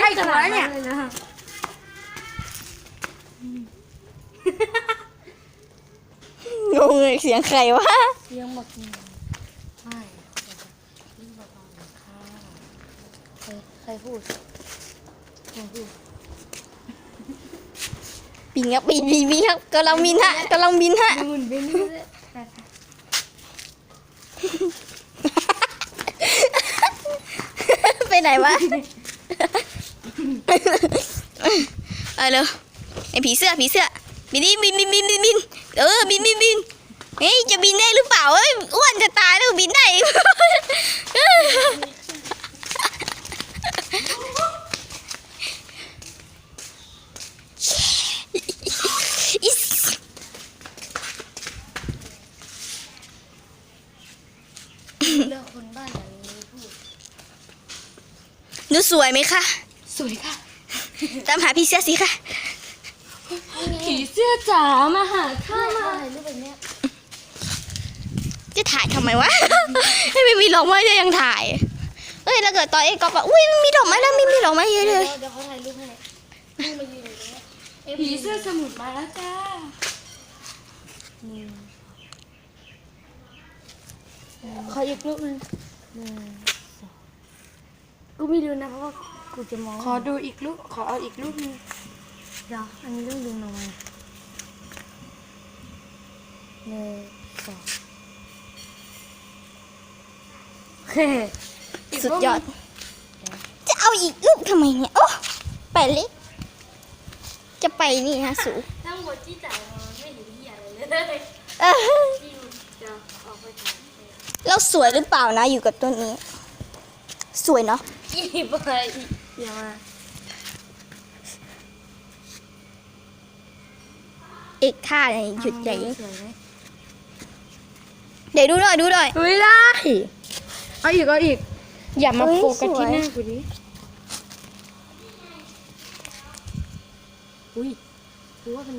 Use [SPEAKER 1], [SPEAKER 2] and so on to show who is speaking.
[SPEAKER 1] กล้ตัวแล้วเนี่ย
[SPEAKER 2] เลยนะ
[SPEAKER 3] งงเลยเสียงใครวะ
[SPEAKER 2] เสียงบอกไม่ยิ่งเบาๆหน่อยค่ะใครใครพูดใครพูด
[SPEAKER 3] บินครับบินบินบินครับกำลังบินฮะกำลังบินฮะ
[SPEAKER 2] หมุน ไปเรื่อย
[SPEAKER 3] ไปไหนวะเอาเร็วไอผีเสื้อผีเสื้อบินดิบินบินบินบินบินเออบินบินบินเฮ้ยจะบินได้หรือเปล่าเอ้ยอ้วนจะตายแล้วบินได้อิส
[SPEAKER 2] ๆเลือกคนบ้านหลังนี้พูด
[SPEAKER 3] หนูสวยไหมคะ
[SPEAKER 2] สวยค่ะ
[SPEAKER 3] ตามหาผีเสื้อสิค่ะ
[SPEAKER 2] ผีเสื้อจ๋ามาหาข้ามาถ่ายรูปแบบเนี้ย
[SPEAKER 3] จะถ่ายทำไมวะให้ไม่มีดอกไม้จะยังถ่าย เอ้ยแล้วเกิดตอนเอ็กก็แบบอุ้ยมันมีดอกไม้แล้วไม่มีดอกไม้เยอะเลย
[SPEAKER 2] เดี๋ยวเขาถ่ายรูปให้นี่มายืนอยู่ตรงเนี้ยผีเสื้อสมุดมาแล้วจ้าขออีกรูปหนึง กูไม่ดูนะเพราะว่ากูจะมอง
[SPEAKER 1] ขอดูอีกรูปขอเอาอีกรูปหนึง
[SPEAKER 2] เดี๋ยวอันนี้ต้องดึงลงมาหนึ่งสองโอเค
[SPEAKER 3] สุดยอดจะเอาอีกรูปทำไมเนี่ย โอ้ไปเลยจะไปนี่ฮะสู
[SPEAKER 2] ทั้งหมดที่จ่ายมาไม่เห็นที่อะไรเลย
[SPEAKER 3] เออ
[SPEAKER 2] ที่จะออกไปถ่าย
[SPEAKER 3] เราสวยหรือเปล่านะอยู่กับต้นนี้ สวยเนาะ
[SPEAKER 2] อีไปอย่ามา
[SPEAKER 3] เอกท่าเนี่ยหยุดใหญ่
[SPEAKER 2] สวยไหม
[SPEAKER 3] เดี๋ยวดูหน่อยดูหน่อย
[SPEAKER 1] เฮ้ยได้เอาอีกเอาอีก อย่ามา
[SPEAKER 3] เฮ้ย
[SPEAKER 1] โฟกัส
[SPEAKER 3] สวย
[SPEAKER 1] ที่หน้ากูดิอุ้ยกูว่าเป็น